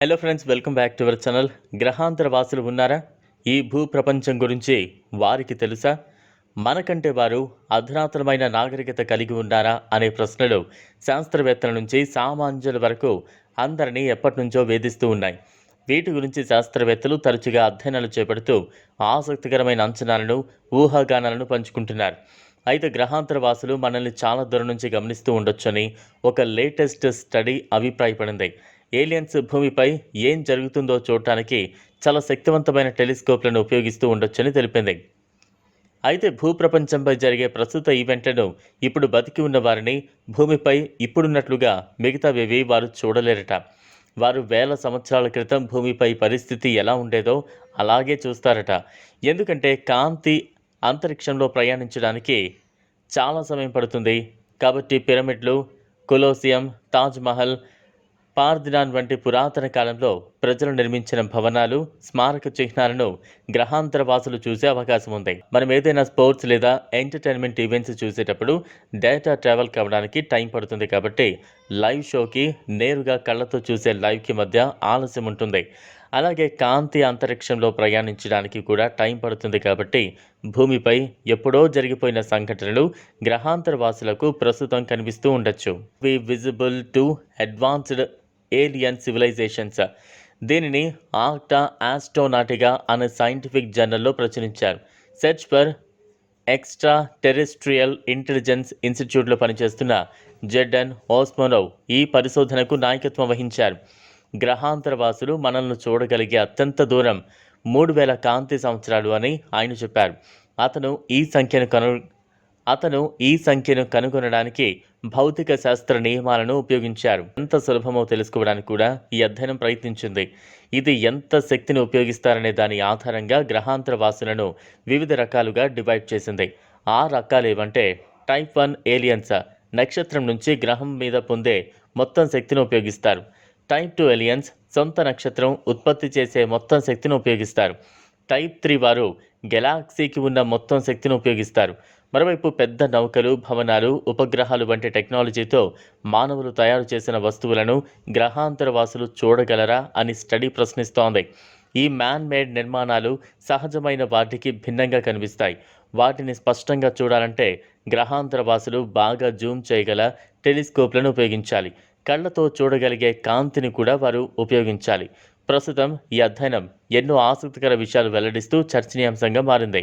Hello friends welcome back to our channel గ్రహాంతర వాసులు ఉన్నారా? ఈ భూ ప్రపంచం గురించి వారికి తెలుసా? మనకంటే వారు అధునాతనమైన నాగరికత కలిగి ఉన్నారా అనే ప్రశ్నలు శాస్త్రవేత్తల నుంచి సామాన్యుల వరకు అందరినీ ఎప్పటి నుంచో వేధిస్తూ ఉన్నాయి. వీటి గురించి శాస్త్రవేత్తలు తరచుగా అధ్యయనాలు చేపడుతూ ఆసక్తికరమైన అంచనాలను ఊహాగానాలను పంచుకుంటున్నారు. అయితే గ్రహాంతర వాసులు మనల్ని చాలా దూరం నుంచి గమనిస్తూ ఉండొచ్చని ఒక లేటెస్ట్ స్టడీ అభిప్రాయపడింది. ఏలియన్స్ భూమిపై ఏం జరుగుతుందో చూడటానికి చాలా శక్తివంతమైన టెలిస్కోప్లను ఉపయోగిస్తూ ఉండొచ్చని తెలిపింది. అయితే భూప్రపంచంపై జరిగే ప్రస్తుత ఈవెంట్లను ఇప్పుడు బతికి ఉన్న వారిని భూమిపై ఇప్పుడున్నట్లుగా మిగతావేవి వారు చూడలేరట. వారు వేల సంవత్సరాల క్రితం భూమిపై పరిస్థితి ఎలా ఉండేదో అలాగే చూస్తారట. ఎందుకంటే కాంతి అంతరిక్షంలో ప్రయాణించడానికి చాలా సమయం పడుతుంది. కాబట్టి పిరమిడ్లు కొలోసియం తాజ్ మహల్ పార్దినాన్ వంటి పురాతన కాలంలో ప్రజలు నిర్మించిన భవనాలు స్మారక చిహ్నాలను గ్రహాంతర వాసులు చూసే అవకాశం ఉంది. మనం ఏదైనా స్పోర్ట్స్ లేదా ఎంటర్టైన్మెంట్ ఈవెంట్స్ చూసేటప్పుడు డేటా ట్రావెల్ కావడానికి టైం పడుతుంది కాబట్టి లైవ్ షోకి నేరుగా కళ్ళతో చూసే లైవ్కి మధ్య ఆలస్యం ఉంటుంది. అలాగే కాంతి అంతరిక్షంలో ప్రయాణించడానికి కూడా టైం పడుతుంది కాబట్టి భూమిపై ఎప్పుడో జరిగిపోయిన సంఘటనలు గ్రహాంతర వాసులకు ప్రస్తుతం కనిపిస్తూ ఉండొచ్చు. We visible to advanced alien civilizations దీనిని ఆక్టా ఆస్ట్రోనాటిగా అనే సైంటిఫిక్ జర్నల్లో ప్రచురించారు. Search for extraterrestrial intelligence ఇన్స్టిట్యూట్లో పనిచేస్తున్న జెడ్డన్ ఓస్మోనోవ్ ఈ పరిశోధనకు నాయకత్వం వహించారు. గ్రహాంతరవాసులు మనల్ని చూడగలిగే అత్యంత దూరం మూడు వేల కాంతి సంవత్సరాలు అని ఆయన చెప్పారు. అతను ఈ సంఖ్యను కను అతను ఈ సంఖ్యను కనుగొనడానికి భౌతిక శాస్త్ర నియమాలను ఉపయోగించారు. ఎంత సులభమో తెలుసుకోవడానికి కూడా ఈ అధ్యయనం ప్రయత్నించింది. ఇది ఎంత శక్తిని ఉపయోగిస్తారనే దాని ఆధారంగా గ్రహాంతర వాసులను వివిధ రకాలుగా డివైడ్ చేసింది. ఆ రకాలు ఏవంటే టైప్ వన్ ఏలియన్స్ నక్షత్రం నుంచి గ్రహం మీద పొందే మొత్తం శక్తిని ఉపయోగిస్తారు. టైప్ టూ ఏలియన్స్ సొంత నక్షత్రం ఉత్పత్తి చేసే మొత్తం శక్తిని ఉపయోగిస్తారు. టైప్ త్రీ వారు గెలాక్సీకి ఉన్న మొత్తం శక్తిని ఉపయోగిస్తారు. మరోవైపు పెద్ద నౌకలు భవనాలు ఉపగ్రహాలు వంటి టెక్నాలజీతో మానవులు తయారు చేసిన వస్తువులను గ్రహాంతరవాసులు చూడగలరా అని స్టడీ ప్రశ్నిస్తోంది. ఈ మ్యాన్ మేడ్ నిర్మాణాలు సహజమైన వాటికి భిన్నంగా కనిపిస్తాయి. వాటిని స్పష్టంగా చూడాలంటే గ్రహాంతరవాసులు బాగా జూమ్ చేయగల టెలిస్కోప్లను ఉపయోగించాలి. కళ్ళతో చూడగలిగే కాంతిని కూడా వారు ఉపయోగించాలి. ప్రస్తుతం ఈ అధ్యయనం ఎన్నో ఆసక్తికర విషయాలు వెల్లడిస్తూ చర్చనీయాంశంగా మారింది.